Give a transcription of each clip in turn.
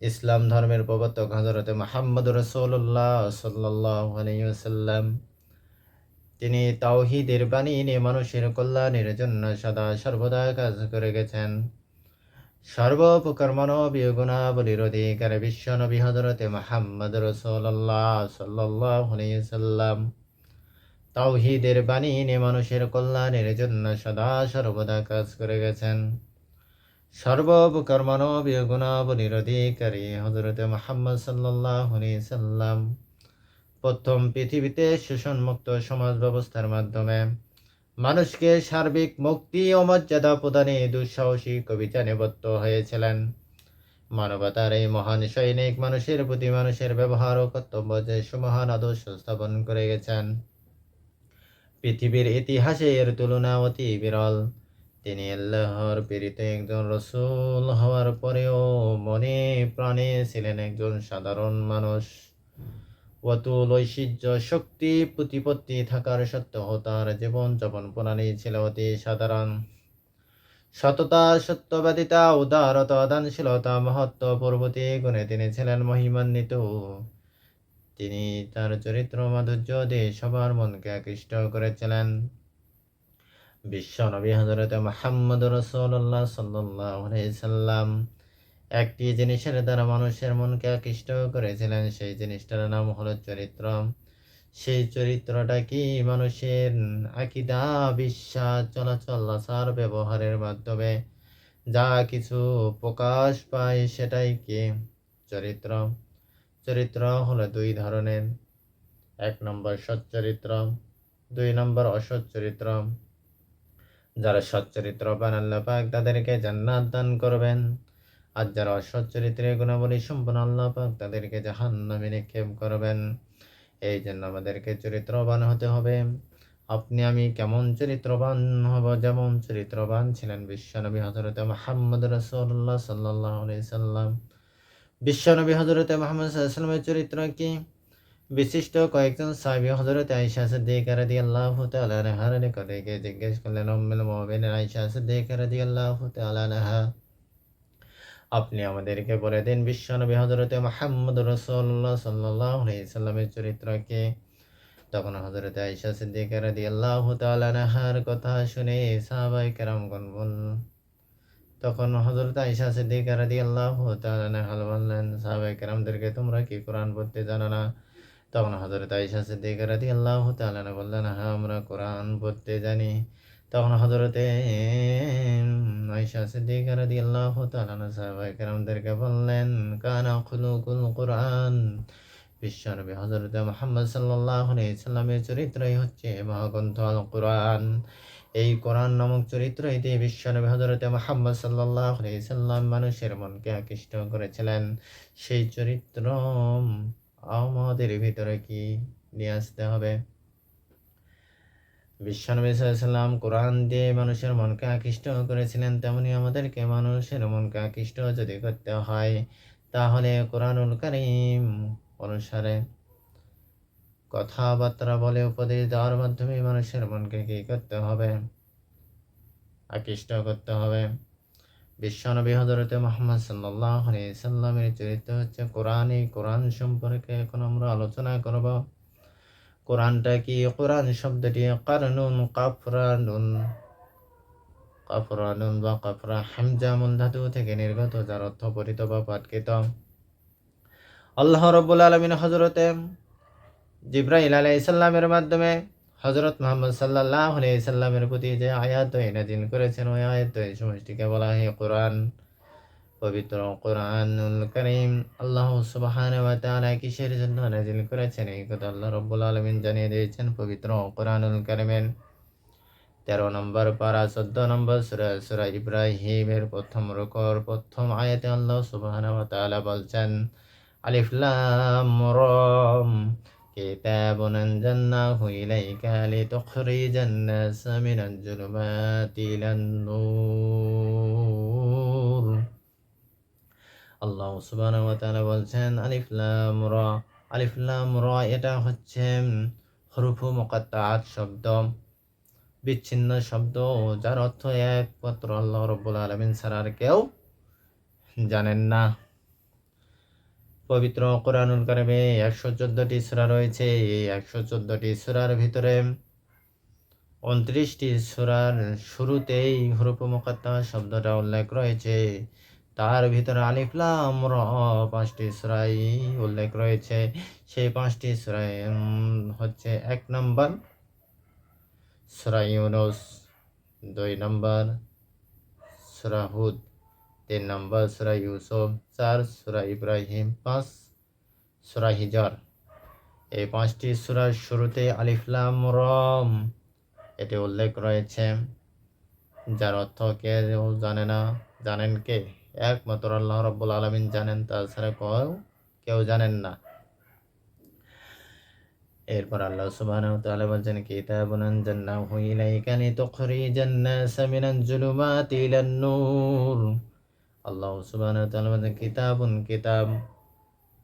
ইসলাম ধর্মের প্রবর্তক হজরত মাহমদ রসোল্লাহ সাল্লাম তিনি তাওহিদের বাণী নিয়ে মানুষের কল্যাণের জন্য সদা সর্বদা কাজ করে গেছেন। সর্বপ্রকার মানবীয় গুণাবলীর অধিকার বিশ্ব নবী হজরতে মাহমদ রসোল্লাহ সাল্লাম তাওহিদের বাণী নিয়ে মানুষের কল্যাণের জন্য সদা সর্বদা কাজ করে গেছেন। গুণাবলীর অধিকারী হজরত মোহাম্মদ সাল্লাহ সাল্লাম প্রথম পৃথিবীতে শোষণমুক্ত সমাজ ব্যবস্থার মাধ্যমে মানুষকে সার্বিক মুক্তি ও মর্যাদা প্রদানে দুঃসাহসিক কবিতা নিবদ্ধ হয়েছিলেন। মানবতার এই মহান সৈনিক মানুষের প্রতি মানুষের ব্যবহার ও কর্তব্য যে সুমহান আদর্শ স্থাপন করে গেছেন। পৃথিবীর ইতিহাসে এর তুলনা অতি বিরল। তিনি আল্লাহর প্রেরিত একজন রসুল হওয়ার পরেও মনে প্রাণে ছিলেন একজন সাধারণ মানুষ। অতুল ঐশ্বর্য শক্তি প্রতিপত্তি থাকার সত্ত্বেও তার জীবন যাপন প্রণালী ছিল অতি সাধারণ। সততা, সত্যবাদিতা, উদারতা, দানশীলতা, মহত্ব পূর্বতী গুণে তিনি ছিলেন মহিমান্বিত। তিনি তার চরিত্র মাধুর্য দিয়ে সবার মনকে আকৃষ্ট করেছিলেন। বিশ্ব নবী হজরত মাহমদ রসোল্লাহ সাল্লাম একটি জিনিসের দ্বারা মানুষের মনকে আকৃষ্ট করেছিলেন। সেই জিনিসটার নাম হলো চরিত্র। সেই চরিত্রটা কি? মানুষের আকিদা, বিশ্বাস, চলাচল, আচার, ব্যবহারের মাধ্যমে। যা কিছু প্রকাশ পায় সেটাই কি? চরিত্র। চরিত্র হলো দুই ধরনের। এক নম্বর সচ্চরিত্র দুই নম্বর অসৎ চরিত্র। যারা সচ্চরিত্রবান আল্লাহ পাক তাদেরকে জান্নাত দান করবেন। আর যারা অসৎ চরিত্রের গুণাবলী সম্পন্ন আল্লাহ পাক তাদেরকে জাহান্নামে নিক্ষেপ করবেন। এই জন্য আমাদেরকে চরিত্রবান হতে হবে। আপনি আমি কেমন চরিত্রবান হব? যেমন চরিত্রবান ছিলেন বিশ্বনবী হজরত মাহমদ রসুল্লাহ সাল্লাহ সাল্লাম। বিশ্বনবী হজরত মাহমদ চরিত্র কি? বিশিষ্ট কয়েকজন সাহাবী হজরত আয়েশা সিদ্দিকা রাদিয়াল্লাহু তাআলা আনহার নিকটে গিয়ে জিজ্ঞেস করলেন, উম্মুল মুমিনিন আয়েশা সিদ্দিকা রাদিয়াল্লাহু তাআলা আনহা, আপনি আমাদেরকে বলে দিন বিশ্বনবী হজরত মুহাম্মদ রাসূলুল্লাহ সাল্লাল্লাহু আলাইহি সাল্লামের চরিত্র কি? তখন হজরত আয়েশা সিদ্দিকা রাদিয়াল্লাহু তাআলা আনহার কথা শুনে সাহাবায়ে কেরামগণ বলল তখন হজরত আয়েশা সিদ্দিকা রাদিয়াল্লাহু তাআলা আনহা বললেন, সাহাবায়ে কেরামদেরকে তোমরা কি কোরআন পড়তে জানো না? তখন হজরত আইসা সিদ্দিক রাদি আল্লাহ তালানা বললেন হ্যাঁ আমরা কোরআন পড়তে জানি। তখন হজরতে আইসা সিদ্দিক রাদি আল্লাহ তালানা সাহাবাই বললেন, কানা খুলুকুল কোরআন। বিশ্বনবী হজরত মোহাম্মদ সাল্লাহ সাল্লামের চরিত্রই হচ্ছে মহাগ্রন্থ আল কোরআন এই কোরআন নামক চরিত্রই দিয়ে বিশ্বনবী হজরত মোহাম্মদ সাল্লাহ সাল্লাম মানুষের মনকে আকৃষ্ট করেছিলেন। সেই চরিত্র আমাদের ভিতরে কি নিয়ে আসতে হবে? বিশ্বনবী সাল্লাম কোরআন দিয়ে মানুষের মনকে আকৃষ্ট করেছিলেন, তেমনি আমাদেরকে মানুষের মনকে আকৃষ্ট যদি করতে হয়, তাহলে কোরআনুল কারিম অনুসারে কথাবার্তা বলে, উপদেশ দেওয়ার মাধ্যমে মানুষের মনকে কি করতে হবে? আকৃষ্ট করতে হবে। বিশ্বনবী হজরত মোহাম্মদ সাল্লাহ সাল্লামের চরিত্র হচ্ছে কোরআন। এই কোরআন সম্পর্কে এখন আমরা আলোচনা করব। কোরআনটা কি? কোরআন শব্দটি কারনুন, কাফরানুন কাফরানুন বা কাফরা হামজা মূল ধাতু থেকে নির্গত, যার অর্থ পরিত বা পাটকিত। আল্লাহ রব্বুল আলমিন হজরতে জিব্রাহিল আলাইসাল্লামের মাধ্যমে হজরত মোহাম্মদ সাল্লাহ সাল্লামের প্রতি যে আয়াত নাজিল করেছেন, ওই আয়াত সমষ্টিকে বলা হয় কোরআন। পবিত্র কোরআনুল করিম। আল্লাহ সুবহান কিসের জন্য নাজিল করেছেন? এই কথা আল্লাহ রব্বুল আলামিন জানিয়ে দিয়েছেন, পবিত্র কোরআনুল করিমের। তেরো নম্বর পারা, চোদ্দ নম্বর সুরা সুরা ইব্রাহিমের প্রথম রকর প্রথম আয়াতে আল্লাহ সুবহান বলছেন, আলিফ লাম রা كتاب أنزلناه إليك لتخرج الناس من الظلمات إلى النور আল্লাহ সুবহানাহু ওয়া তাআলা বলছেন আলিফ লাম রা আলিফ লাম রা এটা হচ্ছে হরুফু মুকাত্তাআত শব্দ বিচ্ছিন্ন শব্দ যার অর্থ একমাত্র আল্লাহ রব্বুল আলামিন ছাড়া আর কেউ জানেন না পবিত্র কোরআনুল কারিমে একশো চোদ্দোটি সূরা রয়েছে। এই একশো চোদ্দোটি সূরার ভিতরে উনত্রিশটি সূরার শুরুতেই হরুপ মুকাত্তা শব্দটা উল্লেখ রয়েছে। তার ভিতরে আলিফলাম র পাঁচটি সূরাই উল্লেখ রয়েছে। সেই পাঁচটি উম, হচ্ছে এক নম্বর সূরা ইউনুস দুই নম্বর সূরা হুদ তিন নম্বর সুরা ইউসুফ চার সুরা ইব্রাহিম পাঁচ সুরা হিজর এই পাঁচটি সূরার শুরুতে আলিফলাম রম এটি উল্লেখ রয়েছে। যার অর্থ কেউ জানে না, জানেন কে? একমাত্র আল্লাহ রব্বুল আলমিন জানেন, তাছাড়া কেউ কেউ জানেন না। এরপর আল্লাহ সুবহানাহু ওয়া তাআলা বলছেন, কিতাবুন আনজালনাহু ইলাইকা লিতুখরিজান নাসা মিনাজ নূর। আল্লাহ বলছেন কিতাবুন কিতাব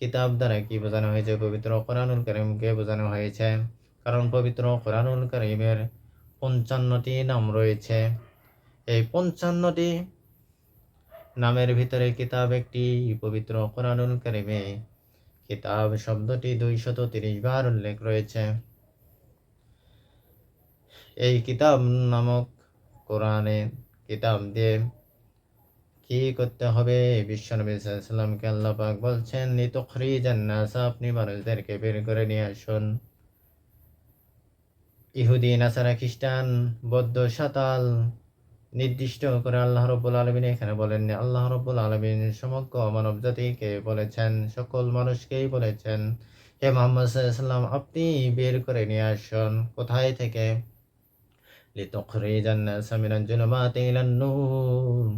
কিতাব দ্বারা কি বোঝানো হয়েছে? পবিত্র কোরআনুল কারীমকে বোঝানো হয়েছে? কারণ পবিত্র কোরআনুল কারীমের পঞ্চান্নটি নাম রয়েছে। এই পঞ্চান্নটি নামের ভিতরে কিতাব একটি পবিত্র কোরআনুল কারীমে। কিতাব শব্দটি দুইশত তিরিশ বার উল্লেখ রয়েছে। এই কিতাব নামক কোরআনে কিতাব দিয়ে কি করতে হবে? বিশ্বনবী সাল্লামকে আল্লাহ পাক বলছেন, লিতুখরিজান নাস আপনি মানুষদেরকে বের করে নিয়ে আসুন। ইহুদি, নাসারা খ্রিস্টান, বৌদ্ধ সাতাল নির্দিষ্ট করে আল্লাহ রব্বুল আলমিন এখানে বলেন আল্লাহ রব্বুল আলমিন সমগ্র মানব জাতিকে বলেছেন, সকল মানুষকেই বলেছেন, হে মোহাম্মদ সাল্লাম আপনি বের করে নিয়ে আসুন। কোথায় থেকে? লিতুখরিজান নাস মিনাল জুলুমাতি নূর।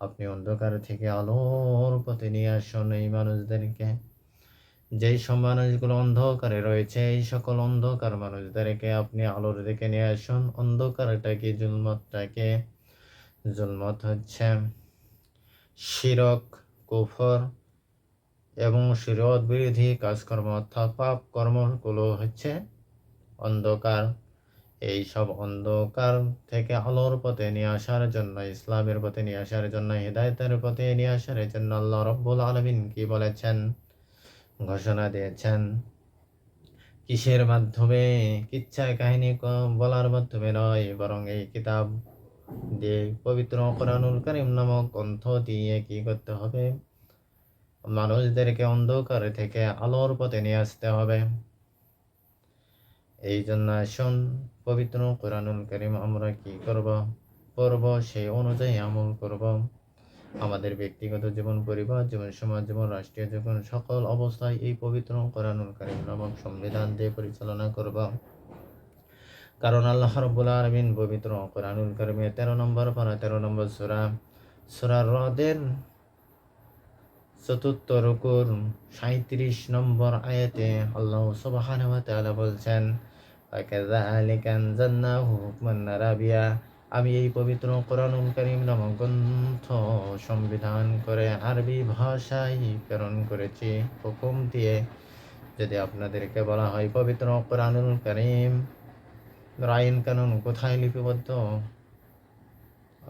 আপনি অন্ধকার থেকে আলোর পথে নিয়ে আসুন এই মানুষদেরকে। যেই সব মানুষগুলো অন্ধকারে রয়েছে, এই সকল অন্ধকার মানুষদেরকে আপনি আলোর দিকে নিয়ে আসুন। অন্ধকারটাকে জুলমতটাকে জুলমত হচ্ছে শিরক, কুফর এবং শিরত বিরোধী কাজকর্ম অর্থাৎ পাপ কর্মগুলো হচ্ছে অন্ধকার। এই সব অন্ধকার থেকে আলোর পথে নিয়ে আসার জন্য, ইসলামের পথে নিয়ে আসার জন্য, হৃদায়তের পথে নিয়ে আসার জন্য আল্লাহ রব্বুল আলমিন কি বলেছেন? ঘোষণা দিয়েছেন, কিসের মাধ্যমে, কিচ্ছা কাহিনী বলার মাধ্যমে নয়, বরং এই কিতাব দিয়ে পবিত্র কোরআনুল করিম নামক গ্রন্থ দিয়ে কি করতে হবে? মানুষদেরকে অন্ধকার থেকে আলোর পথে নিয়ে আসতে হবে। এই জন্য আসুন পবিত্র কোরআনুল করিম, আমরা কি করব? করব সেই অনুযায়ী আমল করব। আমাদের ব্যক্তিগত জীবন, পরিবার জীবন, সমাজ জীবন, রাষ্ট্রীয় জীবন, সকল অবস্থায় এই পবিত্র কোরআনুল করিম নামক সংবিধান দিয়ে পরিচালনা করব। কারণ আল্লাহ রব্বুল আলমিন পবিত্র কোরআনুল করিমে তেরো নম্বর পারা, তেরো নম্বর সুরা সুরা রদের চতুর্থ রুকুর সাঁত্রিশ নম্বর আয়াতে আল্লাহ তাআলা বলছেন আমি এই পবিত্র কোরআনুল করিম নামক গ্রন্থ সংবিধান করে আরবি ভাষায় প্রেরণ করেছি। হুকুম দিয়ে যদি আপনাদেরকে বলা হয় পবিত্র কোরআনুল করিম রায়ন কানুন কোথায় লিপিবদ্ধ?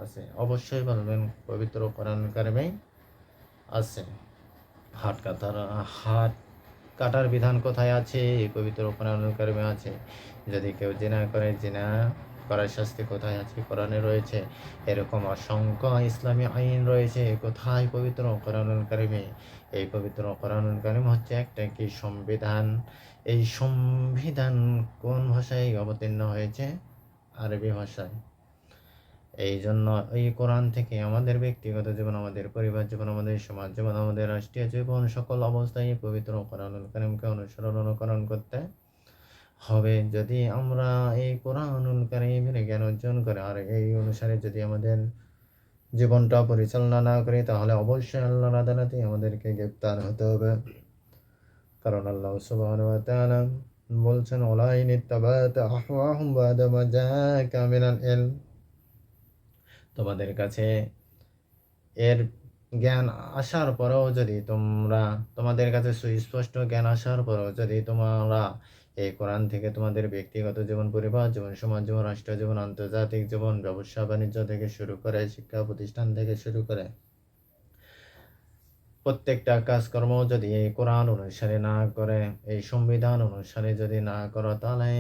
আছে, অবশ্যই বলবেন পবিত্র কোরআন কারিমেই আছে। হাট কাতার হাট কাটার বিধান কোথায় আছে? পবিত্র কোরআন কারিমে আছে। যদি কেউ জেনা করে, জেনা করার শাস্তি কোথায় আছে? কোরআনে রয়েছে, এরকম অসংখ্য ইসলামী আইন রয়েছে কোথায় পবিত্র কোরআনুল কারিমে? এই পবিত্র কোরআনুল কারিম হচ্ছে একটা কি সংবিধান? এই সংবিধান কোন ভাষায় অবতীর্ণ হয়েছে? আরবি ভাষায়। এই জন্য এই কোরআন থেকে আমাদের ব্যক্তিগত জীবন, আমাদের পরিবার জীবন, আমাদের সমাজ জীবন, আমাদের রাষ্ট্রীয় জীবন সকল অবস্থায় পবিত্র কোরআনুল কারিমকে অনুসরণ, অনুকরণ করতে হবে। যদি আমরা এই কোরআনুল কারিমের জ্ঞান অর্জন করে আর এই অনুসারে যদি আমাদের জীবনটা পরিচালনা না করি, তাহলে অবশ্যই আল্লাহর আদালতে আমাদেরকে গ্রেপ্তার হতে হবে। কারণ আল্লাহ তাআলা বলছেন ইলম। তোমাদের কাছে এর জ্ঞান আসার পরেও যদি তোমরা, তোমাদের কাছে সুস্পষ্ট জ্ঞান আসার পরেও যদি তোমরা এই কোরআন থেকে তোমাদের ব্যক্তিগত জীবন পরিবার, জীবন সমাজ, জীবন রাষ্ট্র, জীবন আন্তর্জাতিক জীবন, ব্যবসা, বাণিজ্য থেকে শুরু করে শিক্ষা প্রতিষ্ঠান থেকে শুরু করে প্রত্যেকটা কাজকর্ম যদি এই কোরআন অনুসারে না করে, এই সংবিধান অনুসারে যদি না করো, তাহলে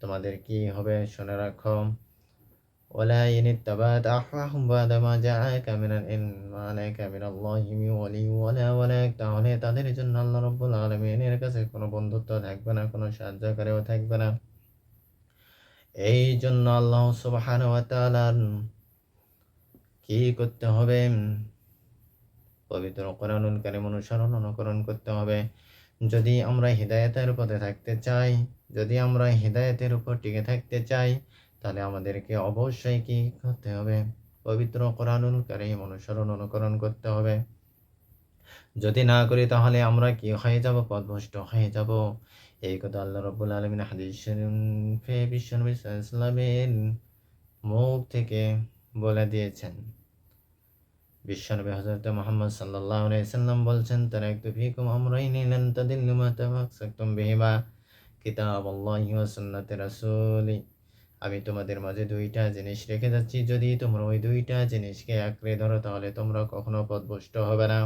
তোমাদের কি হবে? শুনে রাখো। ولا إن اتبعت أهواهم بعد ما جاءك من العلم ما لك من الله من ولي ولا ولا তাহলে তাদের জন্য আল্লাহ রব্বুল আলমিনের কাছে কোনো বন্ধুত্ব থাকবে না কোনো সাহায্যকারীও থাকবে না এই জন্য আল্লাহ সুবহানাহু ওয়া তাআলার কি করতে হবে পবিত্র কোরআনুল কারিম অনুসরণ অনুকরণ করতে হবে যদি আমরা হৃদায়তের পথে থাকতে চাই যদি আমরা হৃদায়তের উপর টিকে থাকতে চাই তাহলে আমাদেরকে অবশ্যই কি করতে হবে? পবিত্র কোরআনুল কারিম অনুসরণ, অনুকরণ করতে হবে। যদি না করি তাহলে আমরা কি হয়ে যাব? পদভষ্ট হয়ে যাব। এই কথা আল্লাহ রব্বুল আলমিন হাদিস মুখ থেকে বলে দিয়েছেন। বিশ্বনবী হযরত মুহাম্মদ আলাইহি সাল্লাম বলছেন তারাকতু ফীকুম আমরাইনি লান তাদিল্লু মা তামাসসাকতুম বিহিমা কিতাবাল্লাহি ওয়া সুন্নাতি রাসূলি। আমি তোমাদের মাঝে দুইটা জিনিস রেখে যাচ্ছি। যদি তোমরা ওই দুইটা জিনিসকে আঁকড়ে ধরো, তাহলে তোমরা কখনো পথভ্রষ্ট হবে না।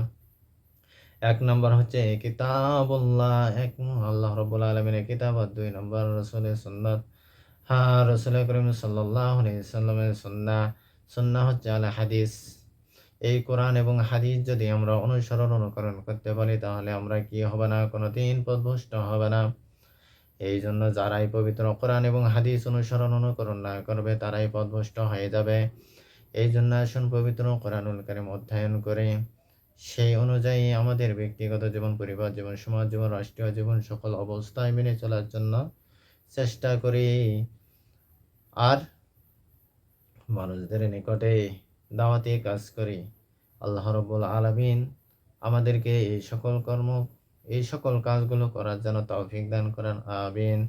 এক নম্বর হচ্ছে কিতাবুল্লাহ, এক আল্লাহ রব্বুল আলমিনের কিতাব। আর দুই নম্বর রসুলের সুন্নত। হ্যাঁ রসুল করিম সাল্লাহ সাল্লামের সন্না সন্না হচ্ছে আল হাদিস। এই কোরআন এবং হাদিস যদি আমরা অনুসরণ অনুকরণ করতে পারি, তাহলে আমরা কি হবে না? কোনো দিন পথভ্রষ্ট হবে না। এই জন্য যারাই পবিত্র কোরআন এবং হাদিস অনুসরণ অনুকরণ না করবে, তারাই পথভ্রষ্ট হয়ে যাবে। এই জন্য আসুন পবিত্র কোরআনুল কারিম অধ্যয়ন করে, সেই অনুযায়ী আমাদের ব্যক্তিগত জীবন, পরিবার জীবন, সমাজ জীবন, রাষ্ট্রীয় জীবন সকল অবস্থায় মেনে চলার জন্য চেষ্টা করি। আর মানুষদের নিকটে দাওয়াতে কাজ করি। আল্লাহ রব্বুল আলমিন আমাদেরকে এই সকল কর্ম এই সকল কাজগুলো করার জন্য তৌফিক দান করেন আমিন।